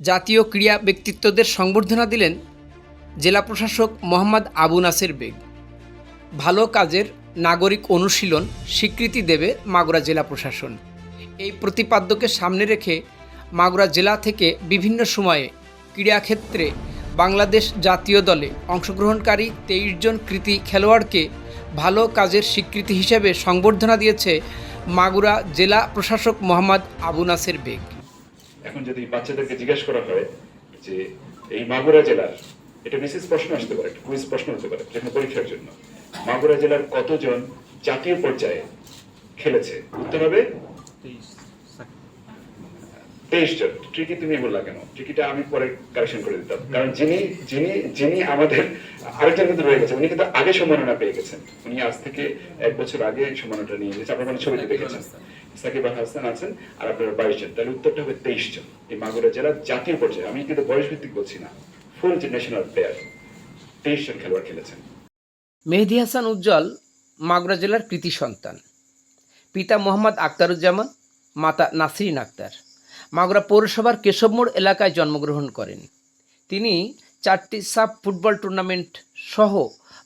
জাতীয় ক্রীড়া ব্যক্তিত্বদের সংবর্ধনা দিলেন জেলা প্রশাসক মোহাম্মদ আবু নাসের বেগ। ভালো কাজের নাগরিক অনুশীলন স্বীকৃতি দেবে মাগুরা জেলা প্রশাসন। এই প্রতিপাদ্যকে সামনে রেখে মাগুরা জেলা থেকে বিভিন্ন সময়ে ক্রীড়াক্ষেত্রে বাংলাদেশ জাতীয় দলে অংশগ্রহণকারী তেইশ জন কৃতি খেলোয়াড়কে ভালো কাজের স্বীকৃতি হিসেবে সংবর্ধনা দিয়েছে মাগুরা জেলা প্রশাসক মোহাম্মদ আবু নাসের বেগ। এখন যদি বাচ্চাদেরকে জিজ্ঞেস করা হয় যে এই মাগুরা জেলার, এটা বিশেষ প্রশ্ন আসতে পারে কুইজ প্রশ্ন হতে পারে যেখানে পরীক্ষার জন্য। মাগুরা জেলার কতজন জাতীয় পর্যায়ে খেলেছে? উত্তর হবে তেইশ জন ট্রিকি তুমি বললা কেন? ট্রিকিটা আমি পরে কারেকশন করে দিতাম। কারণ যিনি যিনি যিনি আমাদের আরেকজন কিন্তু রয়ে গেছে উনি কিন্তু আগে সম্মাননা পেয়ে গেছেন। উনি আজ থেকে এক বছর আগে সম্মাননাটা নিয়ে গেছে আপনার মানে ছবিতে দেখেছেন? সাকিব আল হাসান আছেন আর আপনার বাইশ জন। তাহলে উত্তরটা হবে তেইশ জন। এই মাগুরা জেলার জাতীয় পর্যায়ে। আমি কিন্তু বয়স ভিত্তিক বলছি না। ফুল যে ন্যাশনাল প্লেয়ার তেইশ জন খেলোয়াড় খেলেছেন। মেহেদি হাসান উজ্জ্বল, মাগুরা জেলার কৃতি সন্তান। পিতা মোহাম্মদ আক্তারুজ্জামান, মাতা নাসরিন আক্তার। মাগুরা পৌরসভার কেশবমোড় এলাকায় জন্মগ্রহণ করেন। তিনি চারটি সাব ফুটবল টুর্নামেন্ট সহ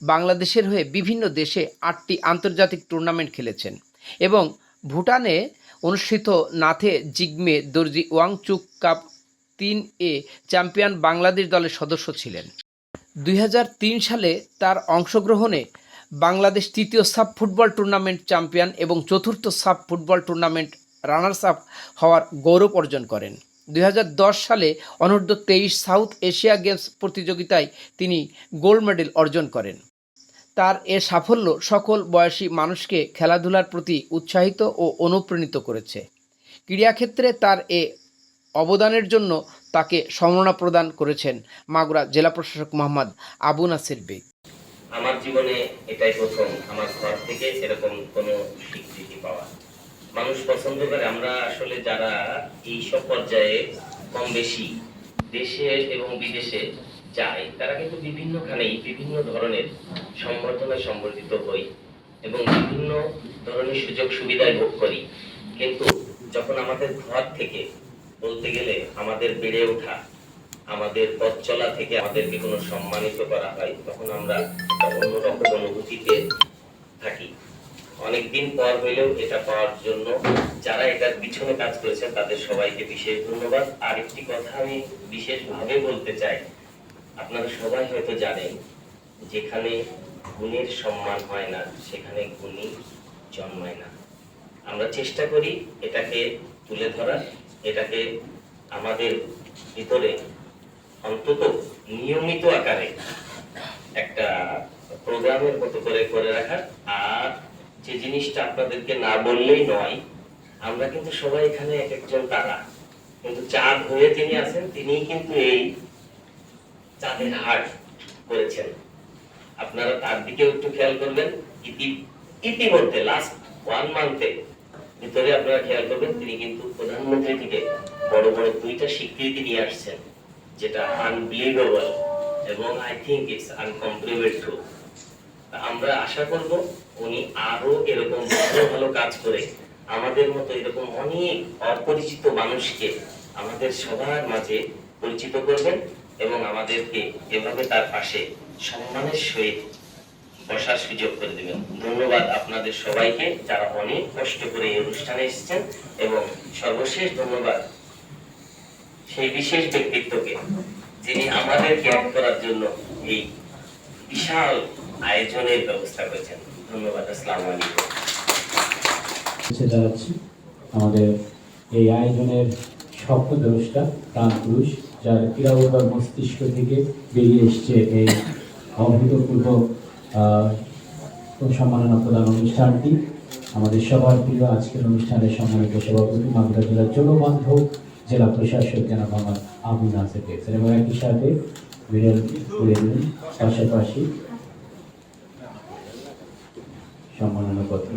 বাংলাদেশের হয়ে বিভিন্ন দেশে আটটি আন্তর্জাতিক টুর্নামেন্ট খেলেছেন এবং ভুটানে অনুষ্ঠিত নাথে জিগমে দর্জি ওয়াংচুক কাপ তিন এ চ্যাম্পিয়ন বাংলাদেশ দলের সদস্য ছিলেন। দুই হাজার তিন সালে তার অংশগ্রহণে বাংলাদেশ তৃতীয় সাব ফুটবল টুর্নামেন্ট চ্যাম্পিয়ন এবং চতুর্থ sub football tournament runners up হওয়ার গৌরব অর্জন করেন। দু হাজার দশ সালে অনূর্ধ্ব তেইশ সাউথ এশিয়া গেমস প্রতিযোগিতায় তিনি গোল্ড মেডেল অর্জন করেন। তার এ সাফল্য সকল বয়সী মানুষকে খেলাধুলার প্রতি উৎসাহিত ও অনুপ্রাণিত করেছে। ক্রীড়াক্ষেত্রে তার এ অবদানের জন্য তাকে সম্মাননা প্রদান করেছেন মাগুরা জেলা প্রশাসক মোহাম্মদ আবু নাসির বেগ। আমার জীবনে এটাই প্রথম, আমার ঘর থেকে এরকম কোনো স্বীকৃতি পাওয়া। মানুষ পছন্দ করে। আমরা আসলে যারা এই সব পর্যায়ে কম বেশি দেশে এবং বিদেশে যাই, তারা কিন্তু বিভিন্নখানেই বিভিন্ন ধরনের সম্বর্ধনায় সম্বর্ধিত হই এবং বিভিন্ন ধরনের সুযোগ সুবিধায় ভোগ করি। কিন্তু যখন আমাদের ঘর থেকে বলতে গেলে আমাদের বেড়ে ওঠা, আমাদের পথ চলা থেকে আমাদেরকে কোনো সম্মানিত করা হয়, তখন আমরা অন্যরকম অনুভূতিতে থাকি। অনেকদিন পর হইলেও এটা পাওয়ার জন্য যারা এটার পিছনে কাজ করেছেন, তাদের সবাইকে বিশেষ ধন্যবাদ। আর একটি কথা আমি বিশেষভাবে বলতে চাই, আপনারা সবাই হয়তো জানেন, যেখানে গুণের সম্মান হয় না, সেখানে গুণী জন্মায় না। আমরা চেষ্টা করি এটাকে তুলে ধরার, এটাকে আমাদের ভিতরে অন্তত নিয়মিত আকারে একটা প্রোগ্রামের মতো করে করে রাখার। আর যে জিনিসটা আপনাদেরকে না বললেই নয়, আমরা কিন্তু সবাই এখানে এক একজন তারা কিন্তু চাঁদ হয়ে তিনি আছেন তিনি কিন্তু এই চাঁদের হাট করেছেন। আপনারা তার দিকেও একটু খেয়াল করবেন, ইতি, ইতিমধ্যে লাস্ট ওয়ান মান্থে ভিতরে আপনারা খেয়াল করবেন, তিনি কিন্তু প্রধানমন্ত্রী থেকে বড় বড় দুইটা স্বীকৃতি নিয়ে আসছেন, যেটা আনবিলিভেবল এবং আই থিংক ইটস আনকমপ্লিমেন্ট আমরা আশা করব উনি আরও এরকম ভালো ভালো কাজ করে আমাদের মতো এরকম অনেক অপরিচিত মানুষকে আমাদের সবার মাঝে পরিচিত করবেন এবং আমাদেরকে এভাবে তার পাশে সম্মানের সহিত বসার সুযোগ করে দিবেন। ধন্যবাদ আপনাদের সবাইকে যারা অনেক কষ্ট করে এই অনুষ্ঠানে এসেছেন এবং সর্বশেষ ধন্যবাদ সেই বিশেষ ব্যক্তিত্বকে যিনি আমাদের জ্ঞান করার জন্য এই বিশাল আয়োজনের ব্যবস্থা করেছেন। আমাদের এই আয়োজনের যার মস্তিষ্ক থেকে বেরিয়ে এসছে এই অভূতপূর্ব সম্মাননা প্রদান অনুষ্ঠানটি। আমাদের সবার প্রিয় আজকের অনুষ্ঠানের সম্মানিত সভাপতি মাগুরা জেলার জনবান্ধব, জেলা প্রশাসক জনাব মোহাম্মদ আবু নাসের একই সাথে বিরল পাশাপাশি সম্মাননা পত্র